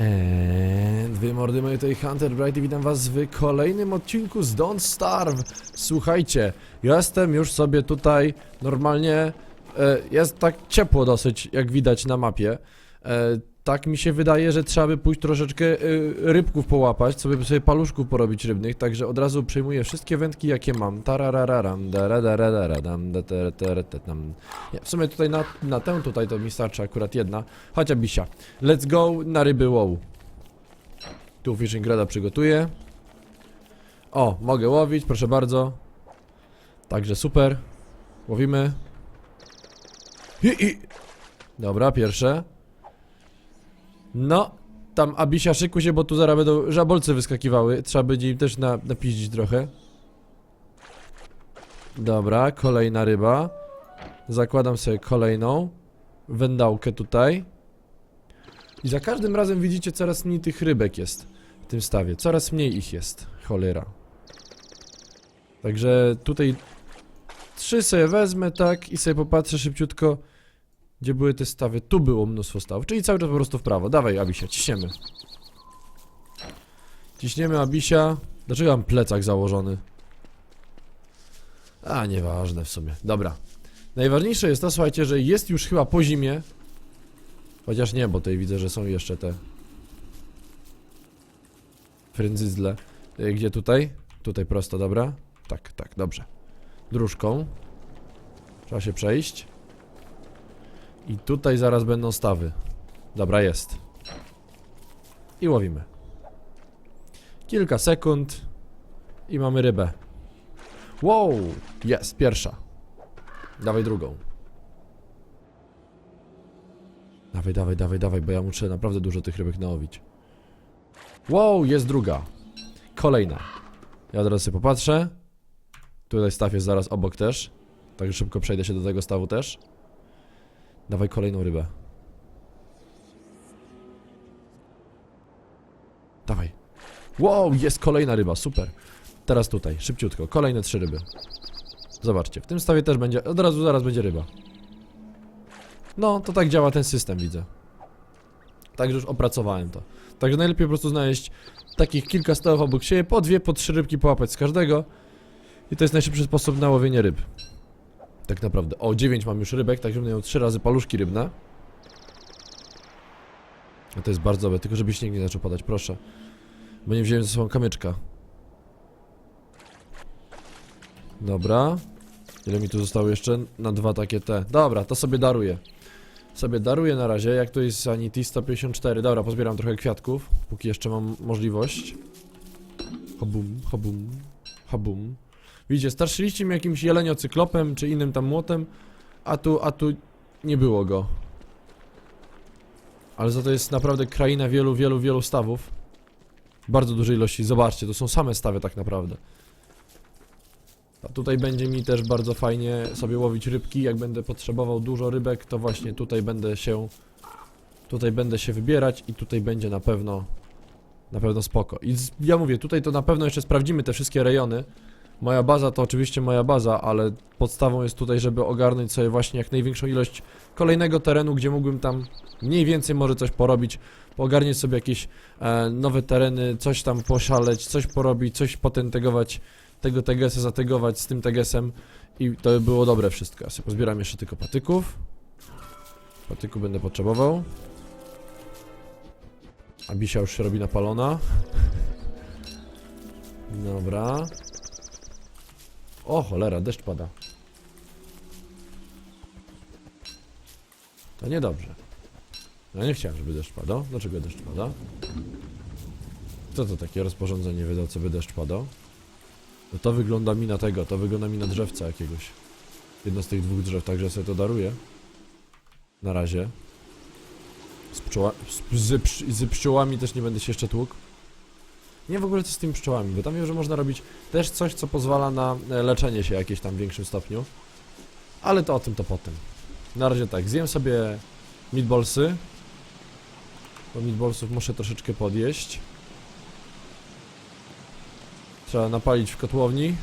And wy mordy moje tutaj Hunter Bright i witam was w kolejnym odcinku z Don't Starve. Słuchajcie, jestem już sobie tutaj normalnie, e, jest tak ciepło dosyć, jak widać na mapie. E, tak mi się wydaje, że trzeba by pójść troszeczkę e, rybków połapać, sobie sobie paluszków porobić rybnych, także od razu przejmuję wszystkie wędki jakie mam. Tararararam, daradaradam, datereteretetam. Nie, w sumie tutaj na, na tę tutaj to mi starczy akurat jedna, chociaż bisia. Let's go na ryby wow. Tu fishing grada przygotuję. O, mogę łowić, proszę bardzo. Także super. Łowimy. I, i. Dobra, pierwsze. No, tam Abisia szykuj się, bo tu zaraz będą żabolce wyskakiwały. Trzeba będzie im też na, napiździć trochę. Dobra, kolejna ryba. Zakładam sobie kolejną. Wędałkę tutaj. I za każdym razem widzicie coraz mniej tych rybek jest w tym stawie. Coraz mniej ich jest. Cholera. Także tutaj trzy sobie wezmę, tak, i sobie popatrzę szybciutko, gdzie były te stawy. Tu było mnóstwo stawów, czyli cały czas po prostu w prawo. Dawaj, Abisia, ciśniemy. Ciśniemy Abisia. Dlaczego mam plecak założony? A, nieważne w sumie. Dobra. Najważniejsze jest to, słuchajcie, że jest już chyba po zimie. Chociaż nie, bo tutaj widzę, że są jeszcze te frędzyzle. Y, Gdzie tutaj? Tutaj prosto, dobra? Tak, tak, dobrze. Dróżką. Trzeba się przejść. I tutaj zaraz będą stawy. Dobra, jest. I łowimy. Kilka sekund. I mamy rybę. Wow! Jest, pierwsza. Dawaj drugą. Dawaj, dawaj, dawaj, dawaj, bo ja muszę naprawdę dużo tych rybek nałowić. Wow, jest druga. Kolejna. Ja teraz sobie popatrzę. Tutaj staw jest zaraz obok też. Także szybko przejdę się do tego stawu też. Dawaj kolejną rybę. Dawaj. Wow, jest kolejna ryba, super. Teraz tutaj, szybciutko, kolejne trzy ryby. Zobaczcie, w tym stawie też będzie, od razu zaraz będzie ryba. No, to tak działa ten system, widzę. Także już opracowałem to. Także najlepiej po prostu znaleźć takich kilka stawów obok siebie, po dwie, po trzy rybki połapać z każdego. I to jest najszybszy sposób na łowienie ryb. Tak naprawdę. O, 9 mam już rybek, także będę miał 3 razy paluszki rybne. A to jest bardzo dobre, tylko żeby śnieg nie zaczął padać, proszę. Bo nie wziąłem ze sobą kamyczka. Dobra. Ile mi tu zostało jeszcze? Na dwa takie te. Dobra, to sobie daruję. Sobie daruję na razie, jak to jest Sanity 154. Dobra, pozbieram trochę kwiatków, póki jeszcze mam możliwość. Habum, habum, habum. Widzicie, starszyliście mnie jakimś jeleniocyklopem, czy innym tam młotem, a tu, a tu nie było go. Ale za to jest naprawdę kraina wielu, wielu, wielu stawów. Bardzo dużej ilości, zobaczcie, to są same stawy tak naprawdę. A tutaj będzie mi też bardzo fajnie sobie łowić rybki, jak będę potrzebował dużo rybek, to właśnie tutaj będę się tutaj będę się wybierać i tutaj będzie na pewno na pewno spoko. I ja mówię, tutaj to na pewno jeszcze sprawdzimy te wszystkie rejony. Moja baza to oczywiście moja baza, ale podstawą jest tutaj, żeby ogarnąć sobie właśnie jak największą ilość kolejnego terenu, gdzie mógłbym tam mniej więcej może coś porobić, ogarniać sobie jakieś e, nowe tereny, coś tam poszaleć, coś porobić, coś potentegować, tego tegesa zategować z tym tegesem i to by było dobre wszystko. Ja sobie pozbieram jeszcze tylko patyków. Patyku będę potrzebował. A Bisia już się robi napalona. Dobra. O cholera, deszcz pada. To niedobrze. Ja nie chciałem, żeby deszcz padał. Dlaczego deszcz pada? Co to takie rozporządzenie wydał, co by deszcz padał? No to wygląda mi na tego, to wygląda mi na drzewca jakiegoś. Jedno z tych dwóch drzew, także sobie to daruję. Na razie. Z, z, z, z pszczołami też nie będę się jeszcze tłukł. Nie w ogóle co z tymi pszczołami, bo tam wiem, że można robić też coś, co pozwala na e, leczenie się jakieś tam w większym stopniu. Ale to o tym to potem. Na razie tak, zjem sobie meatballsy. Bo meatballsów muszę troszeczkę podjeść. Trzeba napalić w kotłowni.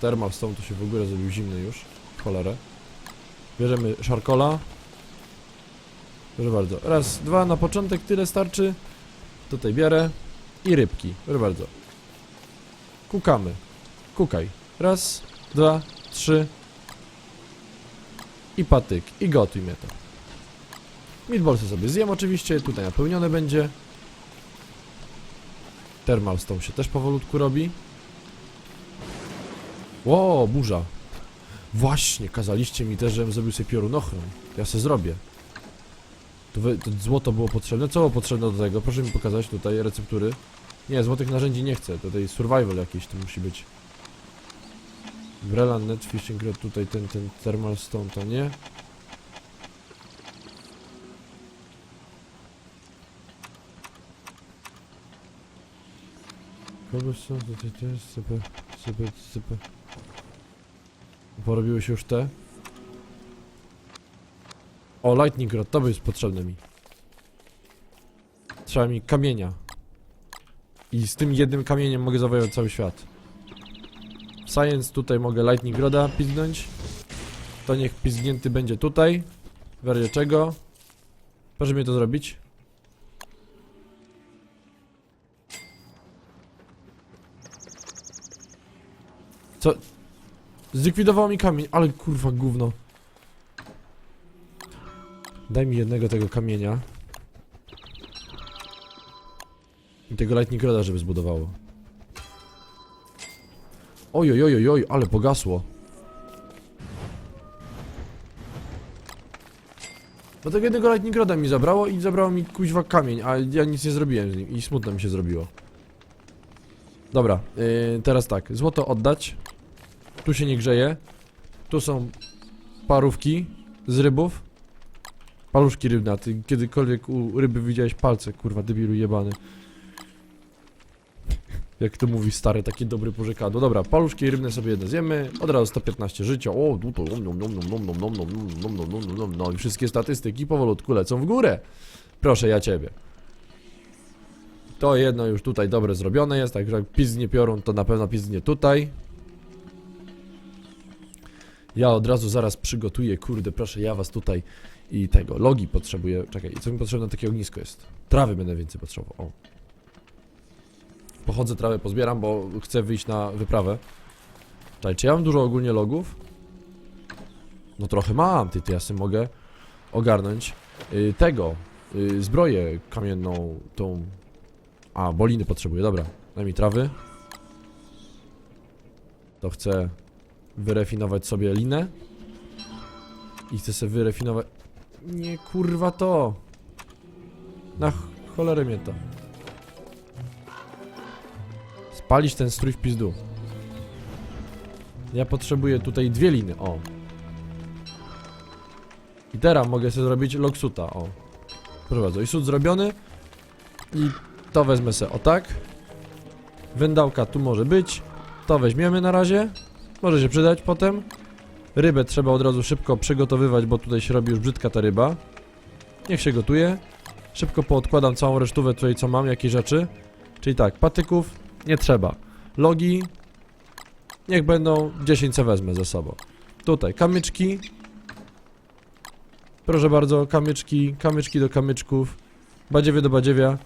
Termal stąd to się w ogóle zrobił zimny już. Cholerę. Bierzemy szarkola. Proszę bardzo. Raz, dwa, na początek tyle starczy. Tutaj bierę i rybki. Proszę bardzo. Kukamy. Kukaj. Raz, dwa, trzy. I patyk. I gotuj mnie to. Meatballsy sobie zjem oczywiście. Tutaj napełnione będzie. Thermal stone się też powolutku robi. Ło, burza. Właśnie, kazaliście mi też, żebym zrobił sobie piorunochron. Ja se zrobię. To, wy, to złoto było potrzebne. Co było potrzebne do tego? Proszę mi pokazać tutaj receptury. Nie, złotych narzędzi nie chcę. Tutaj survival jakiś to musi być. Brelan, net, fishing tutaj ten, ten thermal stone to nie. Cobblestone, tutaj też, super, super, super. Porobiły się już te. O, lightning rod, to by jest potrzebne mi. Trzeba mi kamienia. I z tym jednym kamieniem mogę zawojować cały świat. Science, tutaj mogę lightning roda pizgnąć. To niech pizgnięty będzie tutaj. W razie czego. Proszę mi to zrobić. Co? Zlikwidowało mi kamień, ale kurwa gówno. Daj mi jednego tego kamienia. I tego lightning roda, żeby zbudowało. Oj, oj, oj, oj, ale pogasło. Bo tego jednego lightning roda mi zabrało i zabrało mi kuźwa kamień, a ja nic nie zrobiłem z nim i smutno mi się zrobiło. Dobra, yy, teraz tak, złoto oddać. Tu się nie grzeje. Tu są parówki z rybów. Paluszki rybna, ty kiedykolwiek u ryby widziałeś palce, kurwa, debilu jebany. Jak to mówi stary, takie dobre porzekadło. Dobra, paluszki rybne sobie jedne zjemy, od razu 115 życia, o, to no i wszystkie statystyki powolutku lecą w górę. Proszę, ja ciebie. To jedno już tutaj dobre zrobione jest, także jak pizz nie to na pewno pizz nie tutaj. Ja od razu zaraz przygotuję, kurde, proszę, ja was tutaj i tego, logi potrzebuję, czekaj, co mi potrzebne takie ognisko jest? Trawy będę więcej potrzebował, o. Pochodzę, trawę pozbieram, bo chcę wyjść na wyprawę. Czekaj, czy ja mam dużo ogólnie logów? No trochę mam, ty, ty ja sobie mogę ogarnąć y, tego, y, zbroję kamienną, tą... A, boliny potrzebuję, dobra, daj mi trawy. To chcę wyrefinować sobie linę. I chcę sobie wyrefinować... Nie, kurwa to! Na ch- cholerę mnie to. Spalić ten strój w pizdu. Ja potrzebuję tutaj dwie liny, o. I teraz mogę sobie zrobić loksuta, o. Proszę bardzo, i sud zrobiony. I to wezmę sobie, o tak. Wędałka tu może być. To weźmiemy na razie. Może się przydać potem. Rybę trzeba od razu szybko przygotowywać, bo tutaj się robi już brzydka ta ryba. Niech się gotuje. Szybko poodkładam całą resztówę tutaj, co mam, jakie rzeczy. Czyli tak, patyków nie trzeba. Logi niech będą 10 co wezmę ze sobą. Tutaj kamyczki. Proszę bardzo, kamyczki, kamyczki do kamyczków. Badziewie do badziewia.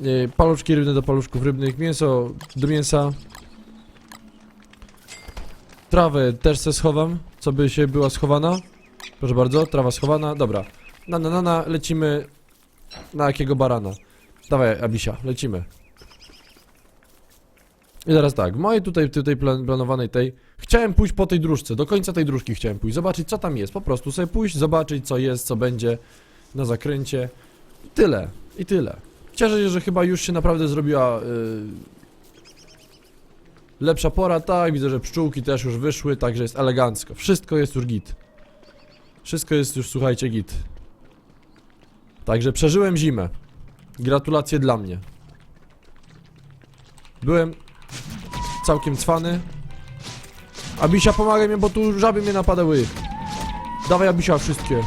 Yy, paluszki rybne do paluszków rybnych. Mięso do mięsa. Trawę też se schowam, co by się była schowana. Proszę bardzo, trawa schowana, dobra. Na, na, na, na, lecimy na jakiego barana. Dawaj, Abisia, lecimy. I teraz tak, w mojej tutaj, tutaj plan, planowanej tej, chciałem pójść po tej dróżce, do końca tej dróżki chciałem pójść, zobaczyć co tam jest, po prostu sobie pójść, zobaczyć co jest, co będzie na zakręcie. I tyle, i tyle. Cieszę się, że chyba już się naprawdę zrobiła yy, lepsza pora, tak, widzę, że pszczółki też już wyszły, także jest elegancko. Wszystko jest już git. Wszystko jest już, słuchajcie, git. Także przeżyłem zimę. Gratulacje dla mnie. Byłem całkiem cwany. Abisia, pomagaj mi, bo tu żaby mnie napadały. Dawaj Abisia wszystkie.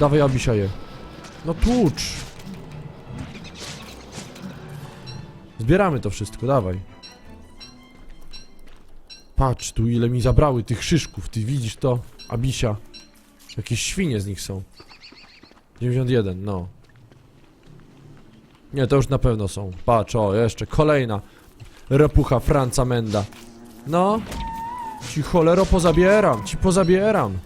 Dawaj Abisia je. No tłucz. Zbieramy to wszystko, dawaj. Patrz tu ile mi zabrały tych szyszków, ty widzisz to? Abisia. Jakieś świnie z nich są. 91, no. Nie, to już na pewno są. Patrz, o, jeszcze kolejna repucha Franca Menda. No, ci cholero pozabieram, ci pozabieram.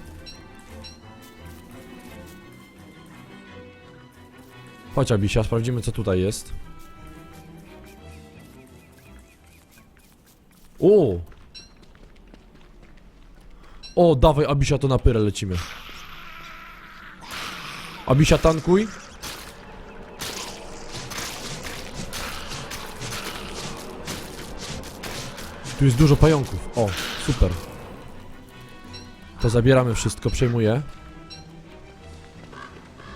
Chodź, Abisia, sprawdzimy co tutaj jest. O! O, dawaj, Abisia, to na pyrę lecimy. Abisia, tankuj. Tu jest dużo pająków. O, super. To zabieramy wszystko, przejmuję.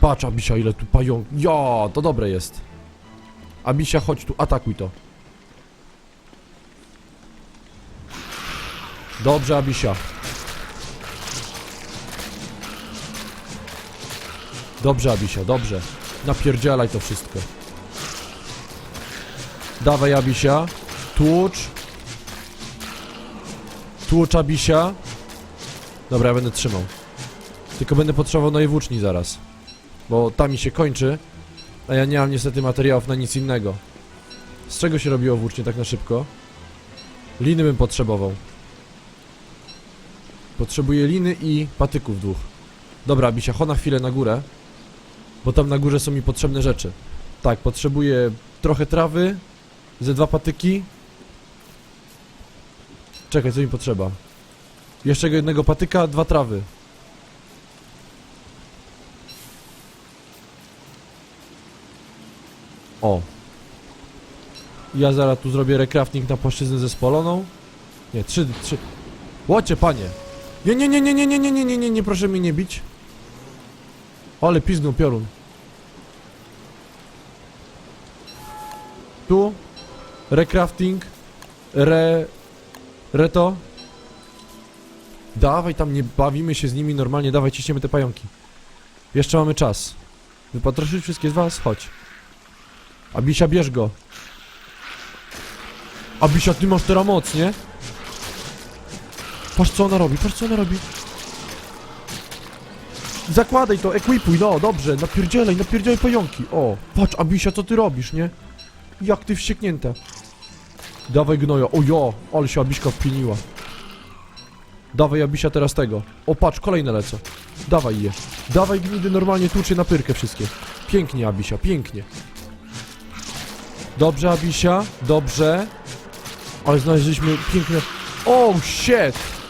Patrz, Abisia, ile tu pająków. Ja, to dobre jest. Abisia, chodź tu, atakuj to. Dobrze, Abisia. Dobrze, Abisia, dobrze. Napierdzielaj to wszystko. Dawaj, Abisia. Tłucz. Tłucz, Abisia. Dobra, ja będę trzymał. Tylko będę potrzebował nowej włóczni zaraz. Bo ta mi się kończy. A ja nie mam niestety materiałów na nic innego. Z czego się robiło włócznie tak na szybko? Liny bym potrzebował. Potrzebuję liny i patyków dwóch. Dobra, Abisia, chodź na chwilę na górę. Bo tam na górze są mi potrzebne rzeczy. Tak, potrzebuję trochę trawy, ze dwa patyki. Czekaj, co mi potrzeba? Jeszcze jednego patyka, dwa trawy. O. Ja zaraz tu zrobię recrafting na płaszczyznę ze spoloną. Nie, trzy, trzy. Łocie, panie. Nie, nie, nie, nie, nie, nie, nie, nie, nie, nie, nie, proszę mnie nie bić. Ale pizgnął piorun. Tu. Recrafting. Re... Reto. Dawaj tam, nie bawimy się z nimi normalnie, dawaj, ciśniemy te pająki. Jeszcze mamy czas. Wypatroszyć wszystkie z was? Chodź. Abisia, bierz go. Abisia, ty masz teraz moc, nie? Patrz co ona robi, patrz co ona robi. Zakładaj to, ekwipuj, no, dobrze, napierdzielaj, napierdzielaj pająki. O, patrz, Abisia, co ty robisz, nie? Jak ty wścieknięta. Dawaj gnoja, o jo, ale się Abiśka wpiniła. Dawaj Abisia teraz tego. O, patrz, kolejne lecą. Dawaj je. Dawaj gnidy normalnie tłuczy na pyrkę wszystkie. Pięknie, Abisia, pięknie. Dobrze, Abisia, dobrze. Ale znaleźliśmy piękne... Oh, shit!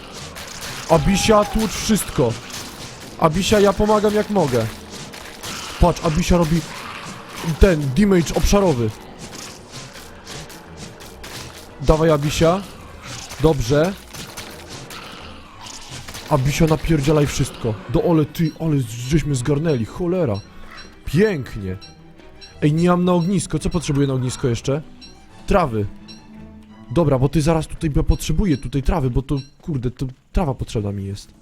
Abisia, tłucz wszystko. Abisia, ja pomagam jak mogę. Patrz, Abisia robi ten damage obszarowy. Dawaj, Abisia. Dobrze. Abisia, napierdzielaj wszystko. Do ole ty, ale żeśmy zgarnęli, cholera. Pięknie. Ej, nie mam na ognisko. Co potrzebuję na ognisko jeszcze? Trawy. Dobra, bo ty zaraz tutaj bo potrzebuję tutaj trawy, bo to kurde, to trawa potrzebna mi jest.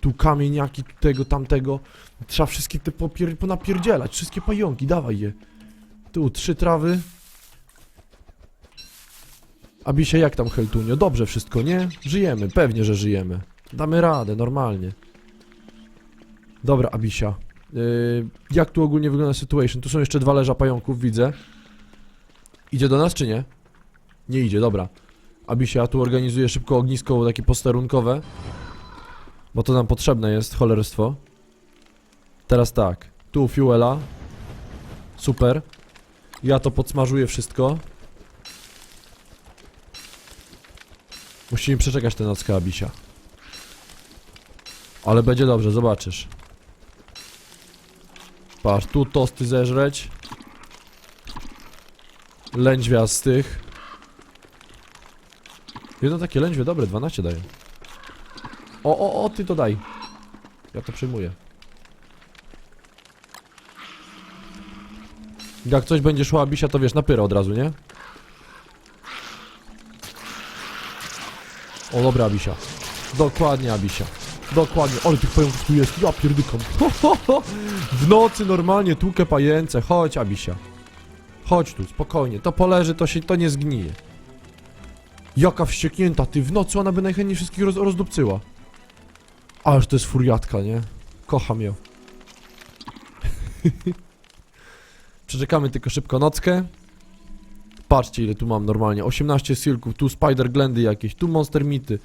Tu kamieniaki, tu tego, tamtego. Trzeba wszystkie te popier ponapierdzielać, wszystkie pająki, dawaj je. Tu trzy trawy. Abisia, jak tam Heltunio? Dobrze wszystko, nie? Żyjemy, pewnie, że żyjemy. Damy radę, normalnie. Dobra, Abisia. Yy, jak tu ogólnie wygląda situation? Tu są jeszcze dwa leża pająków, widzę. Idzie do nas, czy nie? Nie idzie, dobra. Abisia tu organizuje szybko ognisko takie posterunkowe. Bo to nam potrzebne jest, cholerstwo. Teraz tak. Tu fuela. Super. Ja to podsmażuję wszystko. Musimy przeczekać tę nockę, Abisia. Ale będzie dobrze, zobaczysz. Patrz, tu tosty zeżreć. Lędźwia z tych. Jedno takie lędźwie dobre, 12 dają. O, o, o, ty to daj. Ja to przyjmuję. Jak coś będzie szła Abisia, to wiesz, na pyrę od razu, nie? O, dobra, Abisia. Dokładnie, Abisia. Dokładnie. Ale tych pająków tu jest. Ja pierdykam. Ho, ho, ho. W nocy normalnie tłukę pajęce. Chodź, Abisia. Chodź tu, spokojnie. To poleży, to się, to nie zgnije. Jaka wścieknięta, ty. W nocy ona by najchętniej wszystkich roz, rozdupcyła. Ależ to jest furiatka, nie? Kocham ją. Przeczekamy tylko szybko nockę. Patrzcie ile tu mam normalnie. 18 silków, tu spider glendy jakieś, tu monster mity,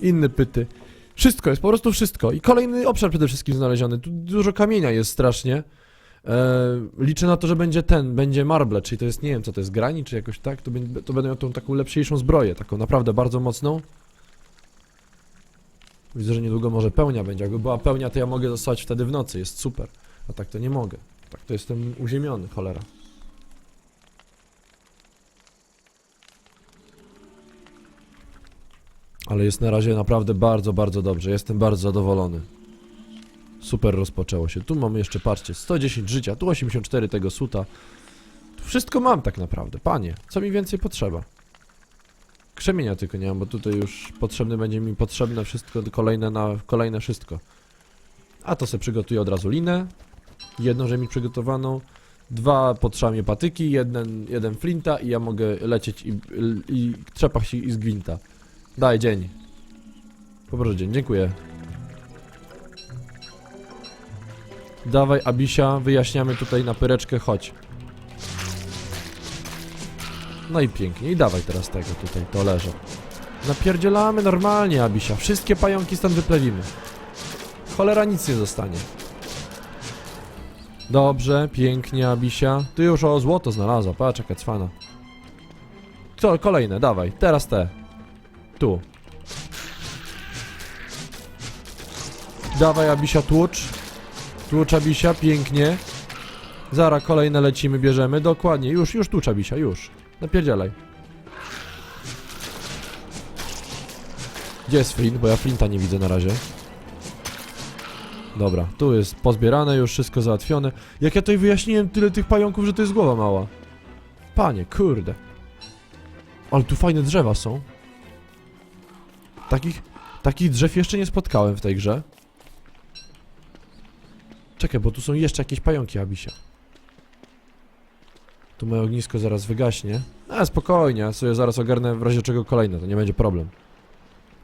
inne pyty. Wszystko jest, po prostu wszystko. I kolejny obszar przede wszystkim znaleziony. Tu dużo kamienia jest strasznie. E, liczę na to, że będzie ten, będzie marble, czyli to jest, nie wiem co to jest, grani, czy jakoś tak, to, będzie, to będę miał tą taką lepszejszą zbroję, taką naprawdę bardzo mocną. Widzę, że niedługo może pełnia będzie, jakby była pełnia, to ja mogę dostać wtedy w nocy, jest super. A tak to nie mogę. Tak to jestem uziemiony, cholera. Ale jest na razie naprawdę bardzo, bardzo dobrze. Jestem bardzo zadowolony. Super rozpoczęło się. Tu mamy jeszcze, patrzcie, 110 życia, tu 84 tego suta. Tu wszystko mam tak naprawdę. Panie, co mi więcej potrzeba? Krzemienia tylko nie mam, bo tutaj już potrzebne będzie mi potrzebne wszystko, kolejne na kolejne wszystko. A to sobie przygotuję od razu linę. Jedną, że mi przygotowaną. Dwa potrzeba patyki, jeden, jeden flinta i ja mogę lecieć i, i trzepać się i z gwinta. Daj dzień. Poproszę dzień, dziękuję. Dawaj, Abisia, wyjaśniamy tutaj na pyreczkę, chodź. No i pięknie, i dawaj teraz tego tutaj, to leży. Napierdzielamy normalnie, Abisia. Wszystkie pająki stąd wyplewimy. Cholera, nic nie zostanie. Dobrze, pięknie, Abisia. Ty już o złoto znalazła, patrz jaka cwana. Co, kolejne, dawaj, teraz te. Tu. Dawaj, Abisia, tłucz. Tłucz, Abisia, pięknie. Zara, kolejne lecimy, bierzemy. Dokładnie, już, już tłucz, Abisia, już. Napierdzielaj. Gdzie jest flint? Bo ja flinta nie widzę na razie. Dobra, tu jest pozbierane, już wszystko załatwione. Jak ja tutaj wyjaśniłem tyle tych pająków, że to jest głowa mała. Panie, kurde. Ale tu fajne drzewa są. Takich, takich drzew jeszcze nie spotkałem w tej grze. Czekaj, bo tu są jeszcze jakieś pająki, Abisia. Tu moje ognisko zaraz wygaśnie. A, spokojnie, ja sobie zaraz ogarnę w razie czego kolejne, to nie będzie problem.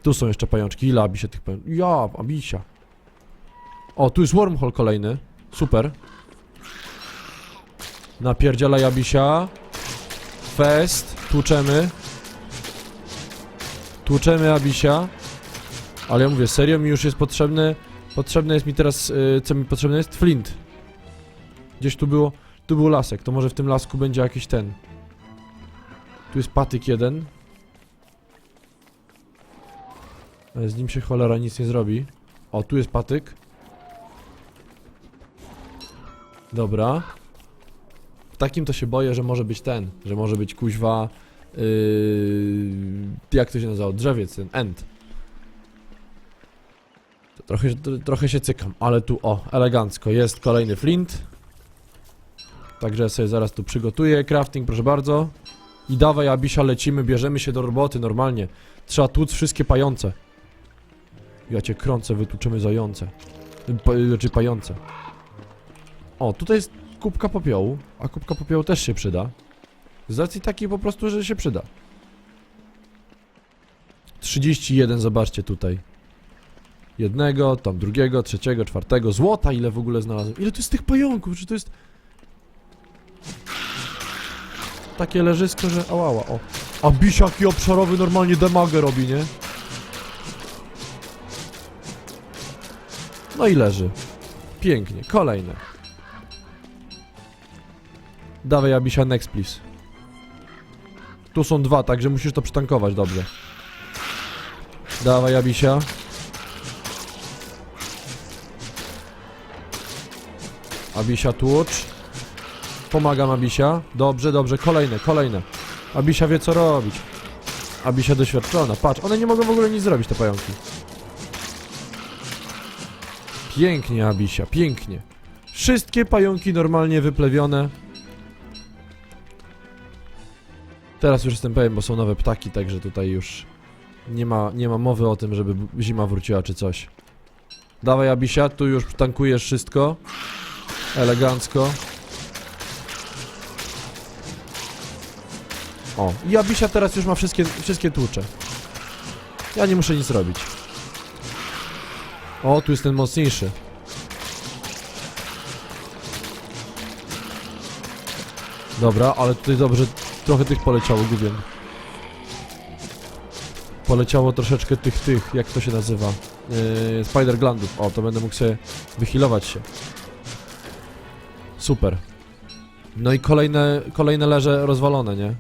Tu są jeszcze pajączki. Ile Abisia tych pajączków? Ja, Abisia. O, tu jest wormhole kolejny. Super. Napierdzielaj Abisia. Fest. Tłuczemy. Tłuczemy Abisia. Ale ja mówię, serio mi już jest potrzebny. Potrzebne jest mi teraz. y, co mi potrzebne jest? Flint. Gdzieś tu było. Tu był lasek. To może w tym lasku będzie jakiś ten. Tu jest patyk jeden. Ale z nim się cholera nic nie zrobi. O, tu jest patyk. Dobra. W takim to się boję, że może być ten. Że może być kuźwa. Yy, jak to się nazywa? Drzewiec, ten end. To trochę, trochę się cykam, ale tu o, elegancko. Jest kolejny flint. Także sobie zaraz tu przygotuję. Crafting, proszę bardzo. I dawaj, Abisia, lecimy, bierzemy się do roboty normalnie. Trzeba tłuc wszystkie pające. Ja cię krącę, wytłuczymy zające. Pa, znaczy pające. O, tutaj jest kubka popiołu, a kubka popiołu też się przyda. Z racji takiej po prostu, że się przyda. 31, zobaczcie tutaj. Jednego, tam drugiego, trzeciego, czwartego. Złota ile w ogóle znalazłem. Ile to jest tych pająków? Czy to jest... Takie leżysko, że... Ałała, o. A bisiaki obszarowy normalnie damagę robi, nie? No i leży. Pięknie. Kolejne. Dawaj, Abisia, next please. Tu są dwa, także musisz to przytankować dobrze. Dawaj, Abisia. Abisia tłucz. Pomagam Abisia. Dobrze, dobrze. Kolejne, kolejne. Abisia wie co robić. Abisia doświadczona. Patrz, one nie mogą w ogóle nic zrobić, te pająki. Pięknie, Abisia, pięknie. Wszystkie pająki normalnie wyplewione. Teraz już jestem pewien, bo są nowe ptaki, także tutaj już nie ma, nie ma mowy o tym, żeby zima wróciła czy coś. Dawaj, Abisia, tu już tankujesz wszystko. Elegancko. O, i Abisia teraz już ma wszystkie, wszystkie tłucze. Ja nie muszę nic robić. O, tu jest ten mocniejszy. Dobra, ale tutaj dobrze, trochę tych poleciało, Gubion. Poleciało troszeczkę tych, tych, jak to się nazywa? Yy, spider glandów. O, to będę mógł sobie wychilować się. Super. No i kolejne, kolejne leże rozwalone, nie?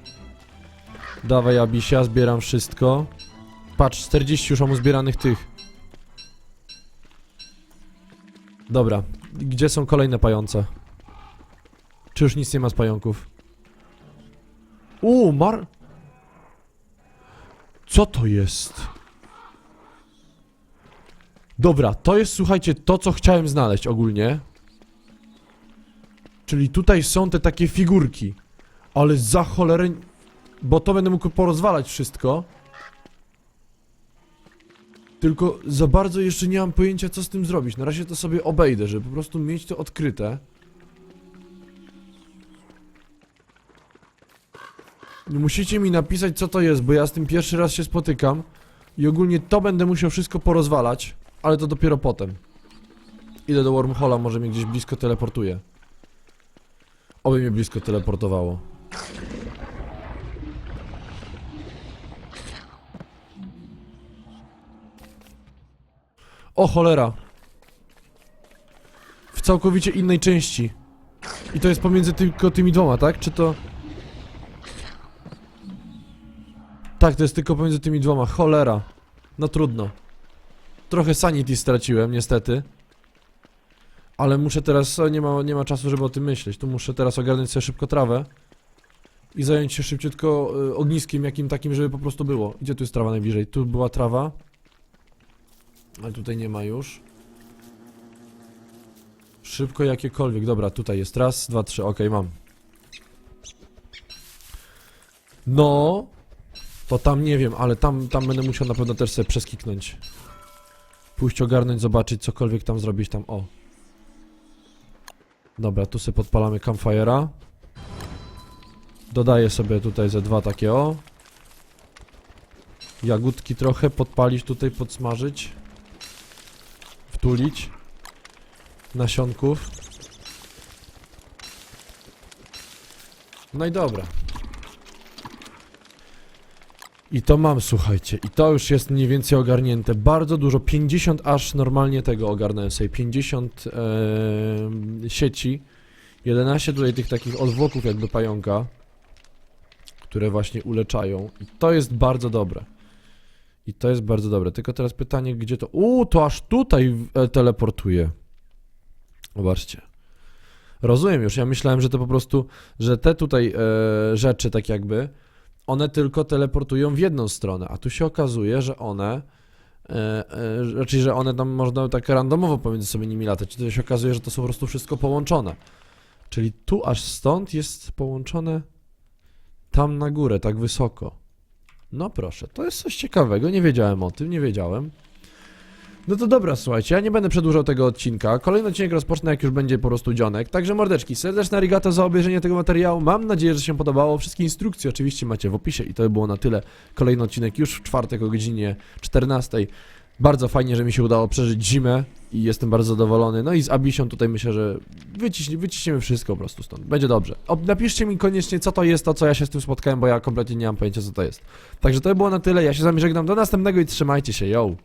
Dawaj, Abisia, zbieram wszystko. Patrz, 40 już mam zbieranych tych. Dobra, gdzie są kolejne pające? Czy już nic nie ma z pająków? Uuu, mar... Co to jest? Dobra, to jest, słuchajcie, to co chciałem znaleźć ogólnie. Czyli tutaj są te takie figurki. Ale za cholerę... Bo to będę mógł porozwalać wszystko. Tylko za bardzo jeszcze nie mam pojęcia co z tym zrobić. Na razie to sobie obejdę, żeby po prostu mieć to odkryte. Musicie mi napisać co to jest, bo ja z tym pierwszy raz się spotykam i ogólnie to będę musiał wszystko porozwalać, ale to dopiero potem. Idę do Wormhola, może mnie gdzieś blisko teleportuje. Oby mnie blisko teleportowało. O cholera! W całkowicie innej części. I to jest pomiędzy tylko tymi dwoma, tak? Czy to... Tak, to jest tylko pomiędzy tymi dwoma. Cholera. No trudno. Trochę sanity straciłem, niestety. Ale muszę teraz... Nie ma, nie ma czasu, żeby o tym myśleć. Tu muszę teraz ogarnąć sobie szybko trawę. I zająć się szybciutko y, ogniskiem jakim takim, żeby po prostu było. Gdzie tu jest trawa najbliżej? Tu była trawa. Ale tutaj nie ma już. Szybko jakiekolwiek. Dobra, tutaj jest. Raz, dwa, trzy. Okej, mam. No. To tam nie wiem, ale tam, tam będę musiał na pewno też sobie przeskiknąć. Pójść ogarnąć, zobaczyć, cokolwiek tam zrobić tam. O. Dobra, tu sobie podpalamy campfire'a. Dodaję sobie tutaj ze dwa takie o. Jagódki trochę podpalić tutaj, podsmażyć. Wtulić. Nasionków. No i dobra. I to mam, słuchajcie, i to już jest mniej więcej ogarnięte. Bardzo dużo, 50 aż normalnie tego ogarnąłem sobie. 50 em, sieci, 11 tutaj tych takich odwłoków jakby pająka, które właśnie uleczają. I to jest bardzo dobre. I to jest bardzo dobre. Tylko teraz pytanie, gdzie to. Uuu, to aż tutaj e, teleportuje. Zobaczcie. Rozumiem już. Ja myślałem, że to po prostu, że te tutaj e, rzeczy, tak jakby, one tylko teleportują w jedną stronę, a tu się okazuje, że one. E, e, raczej, że one tam można tak randomowo pomiędzy sobie nimi latać. To się okazuje, że to są po prostu wszystko połączone. Czyli tu aż stąd jest połączone tam na górę, tak wysoko. No proszę, to jest coś ciekawego, nie wiedziałem o tym, nie wiedziałem. No to dobra, słuchajcie, ja nie będę przedłużał tego odcinka. Kolejny odcinek rozpocznę, jak już będzie po prostu dzionek. Także mordeczki, serdeczna arigato za obejrzenie tego materiału. Mam nadzieję, że się podobało. Wszystkie instrukcje oczywiście macie w opisie i to by było na tyle. Kolejny odcinek już w czwartek o godzinie 14. Bardzo fajnie, że mi się udało przeżyć zimę i jestem bardzo zadowolony. No i z Abisią tutaj myślę, że wyciśnie, wyciśniemy wszystko po prostu stąd. Będzie dobrze. O, napiszcie mi koniecznie, co to jest to, co ja się z tym spotkałem, bo ja kompletnie nie mam pojęcia, co to jest. Także to by było na tyle. Ja się z wami żegnam. Do następnego i trzymajcie się. Yo!